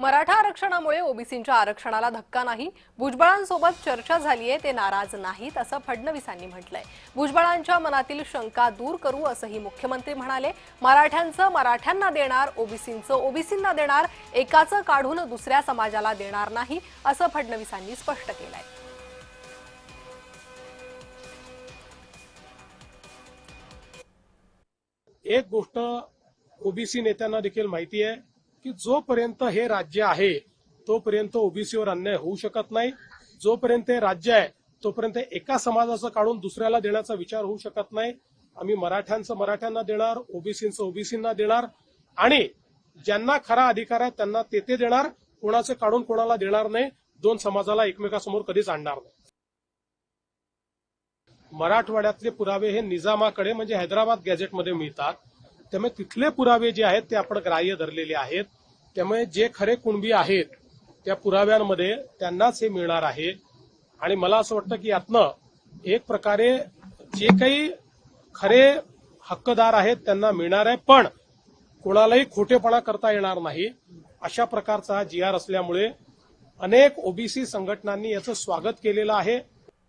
मराठा आरक्षणामुळे ओबीसींच्या आरक्षणाला धक्का नाही. भुजबळांसोबत चर्चा झालीये ते नाराज नाहीत असं फडणवीसांनी म्हटलंय. भुजबळांच्या मनातील शंका दूर करू असंही मुख्यमंत्री म्हणाले. मराठ्यांचं मराठ्यांना देणार ओबीसींचं ओबीसींना देणार एकाचं काढून दुसऱ्या समाजाला देणार नाही असं फडणवीसांनी स्पष्ट केलंय. एक गोष्ट ओबीसी नेत्यांना देखील माहिती आहे. की जोपर्यंत हे राज्य आहे तोपर्यंत ओबीसीवर अन्याय होऊ शकत नाही. जोपर्यंत हे राज्य आहे तोपर्यंत एका समाजाचं काढून दुसऱ्याला देण्याचा विचार होऊ शकत नाही. आम्ही मराठ्यांचं मराठ्यांना देणार ओबीसीचं ओबीसींना देणार आणि ज्यांना खरा अधिकार आहे त्यांना ते ते देणार. कोणाचं काढून कोणाला देणार नाही दोन समाजाला एकमेकासमोर कधीच आणणार नाही. मराठवाड्यातले पुरावे हे निजामाकडे म्हणजे हैदराबाद गॅझेटमध्ये मिळतात. त्यामुळे तिथले पुरावे जे आहेत ते आपण ग्राह्य धरलेले आहेत. त्यामुळे जे खरे कुणबी आहेत त्या पुराव्यांमध्ये त्यांनाच हे मिळणार आहे. आणि मला असं वाटतं की यातनं एक प्रकारे जे काही खरे हक्कदार आहेत त्यांना मिळणार आहे पण कोणालाही खोटेपणा करता येणार नाही. अशा प्रकारचा हा जी आर असल्यामुळे अनेक ओबीसी संघटनांनी याचं स्वागत केलेलं आहे.